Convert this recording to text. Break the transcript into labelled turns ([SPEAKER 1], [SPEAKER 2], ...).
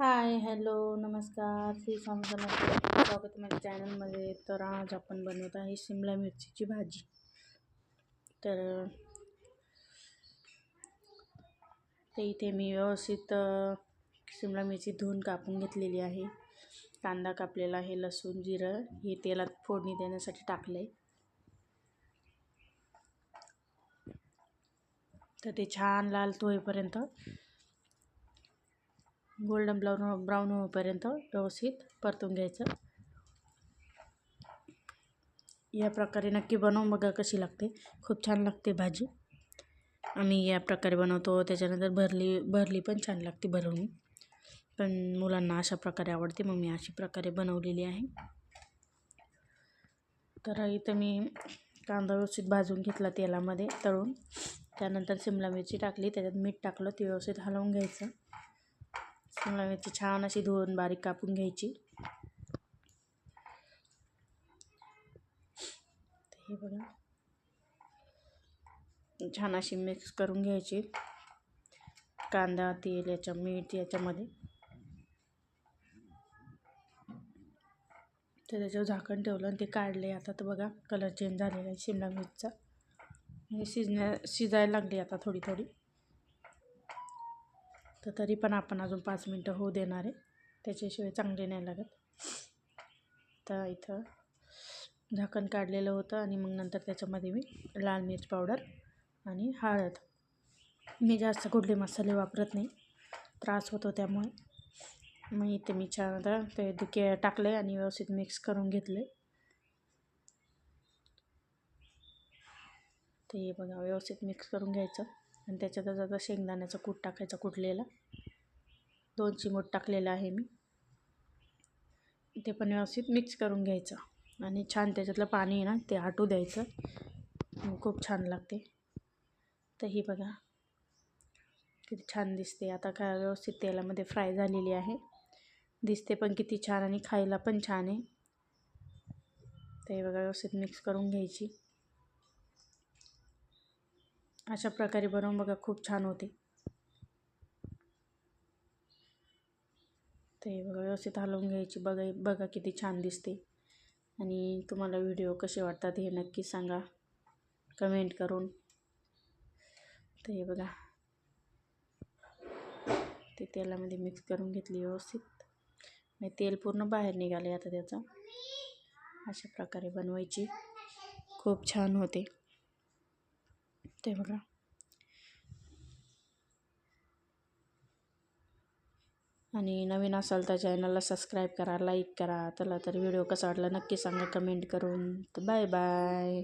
[SPEAKER 1] Hi hello नमस्कार. श्री स्वामी समर्थ. स्वागत माझ्या चॅनलमध्ये तर आज आपण बनवत आहे शिमला मिरचीची भाजी. तर ते इथे मी व्यवस्थित शिमला मिरची धुवून कापून घेतलेली आहे. कांदा कापलेला आहे लसूण जिरं. हे तेलात फोडणी देण्यासाठी टाकलं आहे तर ते छान लाल होईपर्यंत गोल्डन ब्राऊन ब्राऊन होईपर्यंत व्यवस्थित परतून घ्यायचं. या प्रकारे नक्की बनवून बघा कशी लागते? खूप छान लागते भाजी. आम्ही या प्रकारे बनवतो. त्याच्यानंतर भरली भरली पण छान लागते भरवून पण मुलांना अशा प्रकारे आवडते मग मी अशा प्रकारे बनवलेली आहे. तर इथं मी कांदा व्यवस्थित भाजून घेतला तेलामध्ये तळून. त्यानंतर शिमला मिरची टाकली. त्याच्यात मीठ टाकलं. ती व्यवस्थित हलवून घ्यायचं. शिमला मिरची छान अशी धुवून बारीक कापून घ्यायची. हे बघा. छान अशी मिक्स करून घ्यायची. कांदा तेल याच्या मीठ याच्यामध्ये. तर त्याच्यावर झाकण ठेवलं आणि ते काढले आता तर बघा कलर चेंज झालेला आहे शिमला मिरचा हे म्हणजे शिजण्या शिजायला लागली आता थोडी थोडी तर तरी पण आपण अजून पाच मिनटं होऊ देणार आहे. त्याच्याशिवाय चांगले नाही लागत. तर इथं झाकण काढलेलं होतं आणि मग नंतर त्याच्यामध्ये मी लाल मिरच पावडर आणि हळद. मी जास्त कुठले मसाले वापरत नाही. त्रास होतो त्यामुळे. मग इथे मी छान आता ते दुके टाकले आणि व्यवस्थित मिक्स करून घेतले. ते बघा व्यवस्थित मिक्स करून घ्यायचं. आणि त्याच्यातच आता शेंगदाण्याचं कूट टाकायचं कुठलेला दोन चिमूट टाकलेलं आहे मी. ते पण व्यवस्थित मिक्स करून घ्यायचं. आणि छान त्याच्यातलं पाणी आहे ना ते आटू द्यायचं. खूप छान लागते. तर ही बघा किती छान दिसते. आता काय व्यवस्थित तेलामध्ये फ्राय झालेली आहे. दिसते पण किती छान आणि खायला पण छान आहे. ते बघा व्यवस्थित मिक्स करून घ्यायची. अशा प्रकारे बनवून बघा खूप छान होते. ते बघा व्यवस्थित हलवून घ्यायची. बघा बघा किती छान दिसते. आणि तुम्हाला व्हिडिओ कसे वाटतात हे नक्की सांगा. कमेंट करून. ते बघा. ते तेलामध्ये मिक्स करून घेतली व्यवस्थित. म्हणजे तेल पूर्ण बाहेर निघाले आता त्याचा. अशा प्रकारे बनवायची. खूप छान होते. ते बघा आणि नवीन असाल तर चॅनलला सबस्क्राईब करा लाईक करा. चला तर व्हिडिओ कसा वाटला नक्की सांगा कमेंट करून. तर बाय बाय